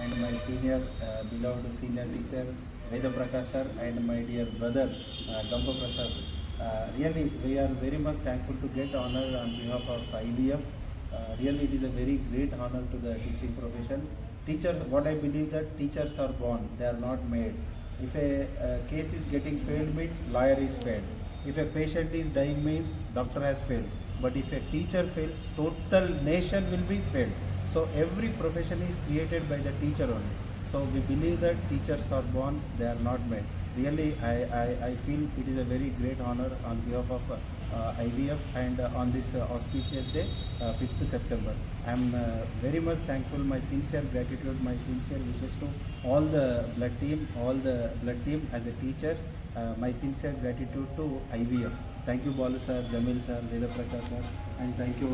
And my senior, uh, beloved senior teacher, Veda Prakash sir, and my dear brother, uh, Gamba Prasad. Uh, really, we are very much thankful to get honor on behalf of IVF. Uh, really, it is a very great honor to the teaching profession. Teachers, what I believe that teachers are born, they are not made. If a uh, case is getting failed means lawyer is failed. If a patient is dying means doctor has failed. But if a teacher fails, total nation will be failed. So every profession is created by the teacher only. So we believe that teachers are born, they are not made. Really, I, I, I feel it is a very great honor on behalf of uh, IVF and uh, on this uh, auspicious day, uh, 5th September. I am uh, very much thankful, my sincere gratitude, my sincere wishes to all the blood team, all the blood team as a teachers, uh, my sincere gratitude to IVF. Thank you Balu sir Jameel sir Vedaprakash sir and thank you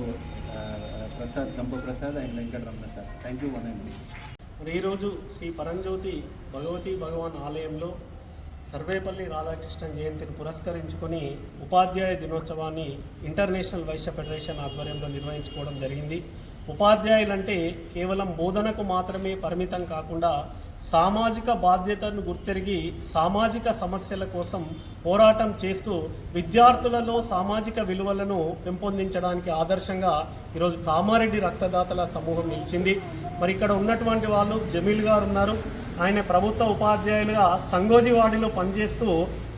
Prasad uh, Prasad and Venkataramana sir thank you one and మరి ఈరోజు శ్రీ పరంజ్యోతి భగవతి భగవాన్ ఆలయంలో సర్వేపల్లి రాధాకృష్ణ జయంతిని పురస్కరించుకొని ఉపాధ్యాయ దినోత్సవాన్ని international Vysya federation ఆధ్వర్యంలో నిర్వహించుకోవడం జరిగింది. ఉపాధ్యాయులంటే కేవలం బోధనకు మాత్రమే పరిమితం కాకుండా సామాజిక బాధ్యతను గుర్తెరిగి సామాజిక సమస్యల కోసం పోరాటం చేస్తూ విద్యార్థులలో సామాజిక విలువలను పెంపొందించడానికి ఆదర్శంగా ఈరోజు కామారెడ్డి రక్తదాతల సమూహం నిలిచింది. మరి ఇక్కడ ఉన్నటువంటి వాళ్ళు జమీల్ గారు ఉన్నారు. ఆయన ప్రభుత్వ ఉపాధ్యాయులుగా సంగోజివాడిలో పనిచేస్తూ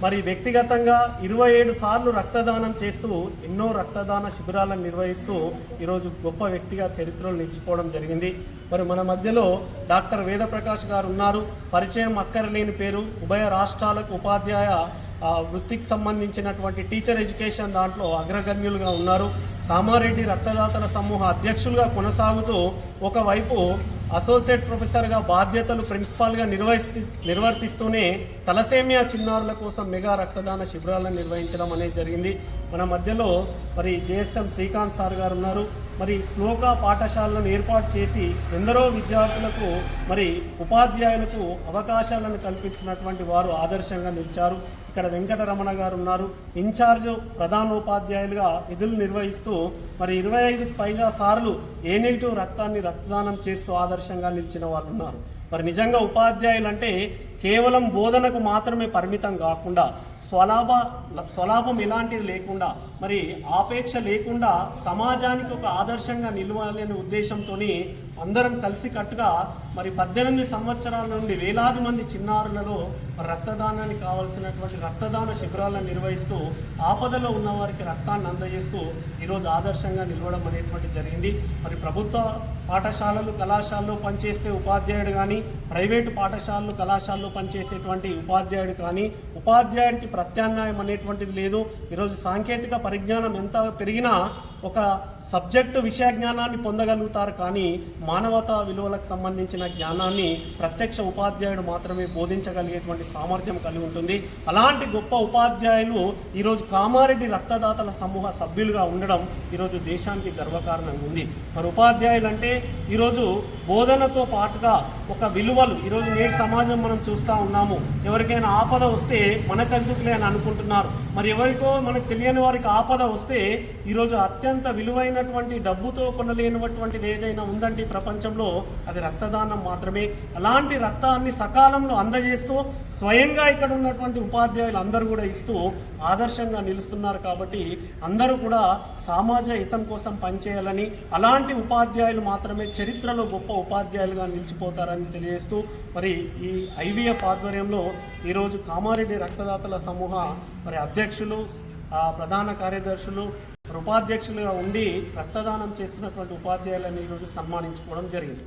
మరి వ్యక్తిగతంగా ఇరవై ఏడు సార్లు రక్తదానం చేస్తూ ఎన్నో రక్తదాన శిబిరాలను నిర్వహిస్తూ ఈరోజు గొప్ప వ్యక్తిగా చరిత్రలో నిలిచిపోవడం జరిగింది. మరి మన మధ్యలో డాక్టర్ వేదప్రకాష్ గారు ఉన్నారు. పరిచయం అక్కరలేని పేరు. ఉభయ రాష్ట్రాలకు ఉపాధ్యాయ వృత్తికి సంబంధించినటువంటి టీచర్ ఎడ్యుకేషన్ దాంట్లో అగ్రగణ్యులుగా ఉన్నారు. కామారెడ్డి రక్తదాతల సమూహ అధ్యక్షులుగా కొనసాగుతూ ఒకవైపు అసోసియేట్ ప్రొఫెసర్గా బాధ్యతలు ప్రిన్సిపాల్గా నిర్వహిస్తూ నిర్వర్తిస్తూనే తలసేమియా చిన్నారుల కోసం మెగా రక్తదాన శిబిరాలను నిర్వహించడం అనేది జరిగింది. మన మధ్యలో మరి జేఎస్ఎం శ్రీకాంత్ సార్ గారు ఉన్నారు. మరి శ్లోక పాఠశాలను ఏర్పాటు చేసి ఎందరో విద్యార్థులకు మరి ఉపాధ్యాయులకు అవకాశాలను కల్పిస్తున్నటువంటి వారు ఆదర్శంగా నిలిచారు. ఇక్కడ వెంకటరమణ గారు ఉన్నారు. ఇన్ఛార్జ్ ప్రధానోపాధ్యాయులుగా విధులు నిర్వహిస్తూ మరి ఇరవై ఐదు పైగా సార్లు ఏ నెగిటివ్ రక్తాన్ని రక్తదానం చేస్తూ ఆదర్శంగా నిలిచిన వాళ్ళు ఉన్నారు మరి నిజంగా ఉపాధ్యాయులు అంటే కేవలం బోధనకు మాత్రమే పరిమితం కాకుండా స్వలాభ స్వలాభం ఇలాంటిది లేకుండా మరి ఆపేక్ష లేకుండా సమాజానికి ఒక ఆదర్శంగా నిలవాలనే ఉద్దేశంతో అందరం కలిసికట్టుగా మరి పద్దెనిమిది సంవత్సరాల నుండి వేలాది మంది చిన్నారులలో మరి రక్తదానానికి కావలసినటువంటి రక్తదాన శిబిరాలను నిర్వహిస్తూ ఆపదలో ఉన్న వారికి రక్తాన్ని అందజేస్తూ ఈరోజు ఆదర్శంగా నిలవడం అనేటువంటి జరిగింది. మరి ప్రభుత్వ పాఠశాలలు కళాశాలలో పనిచేస్తే ఉపాధ్యాయుడు కానీ ప్రైవేటు పాఠశాలలు కళాశాలలో పనిచేసేటువంటి ఉపాధ్యాయుడు కానీ ఉపాధ్యాయుడికి ప్రత్యామ్నాయం అనేటువంటిది లేదు. ఈరోజు సాంకేతిక పరిజ్ఞానం ఎంత పెరిగినా ఒక సబ్జెక్టు విషయ జ్ఞానాన్ని పొందగలుగుతారు కానీ మానవతా విలువలకు సంబంధించిన జ్ఞానాన్ని ప్రత్యక్ష ఉపాధ్యాయుడు మాత్రమే బోధించగలిగేటువంటి సామర్థ్యం కలిగి ఉంటుంది. అలాంటి గొప్ప ఉపాధ్యాయులు ఈరోజు కామారెడ్డి రక్తదాతల సమూహ సభ్యులుగా ఉండడం ఈరోజు దేశానికి గర్వకారణంగా ఉంది. మరి ఉపాధ్యాయులు అంటే ఈరోజు బోధనతో పాటుగా ఒక విలువలు ఈరోజు నేటి సమాజం మనం చూస్తూ ఉన్నాము. ఎవరికైనా ఆపద వస్తే మనకెందుకులే అని అనుకుంటున్నారు. మరి ఎవరికో మనకు తెలియని వారికి ఆపద వస్తే ఈరోజు అత్యంత విలువైనటువంటి డబ్బుతో కొనలేనటువంటిది ఏదైనా ఉందంటే ప్రపంచంలో అది రక్తదానం మాత్రమే. అలాంటి రక్తాన్ని సకాలంలో అందజేస్తూ స్వయంగా ఇక్కడ ఉన్నటువంటి ఉపాధ్యాయులు అందరూ కూడా ఇస్తూ ఆదర్శంగా నిలుస్తున్నారు కాబట్టి అందరూ కూడా సామాజ హితం కోసం పనిచేయాలని అలాంటి ఉపాధ్యాయులు మాత్రమే చరిత్రలో గొప్ప ఉపాధ్యాయులుగా నిలిచిపోతారని తెలియజేస్తూ మరి ఈ ఐవీఎఫ్ ఆధ్వర్యంలో ఈరోజు కామారెడ్డి రక్తదాతల సమూహ మరి అధ్యక్షులు ప్రధాన కార్యదర్శులు ఉపాధ్యక్షులుగా ఉండి రక్తదానం చేసినటువంటి ఉపాధ్యాయులను ఈరోజు సన్మానించుకోవడం జరిగింది.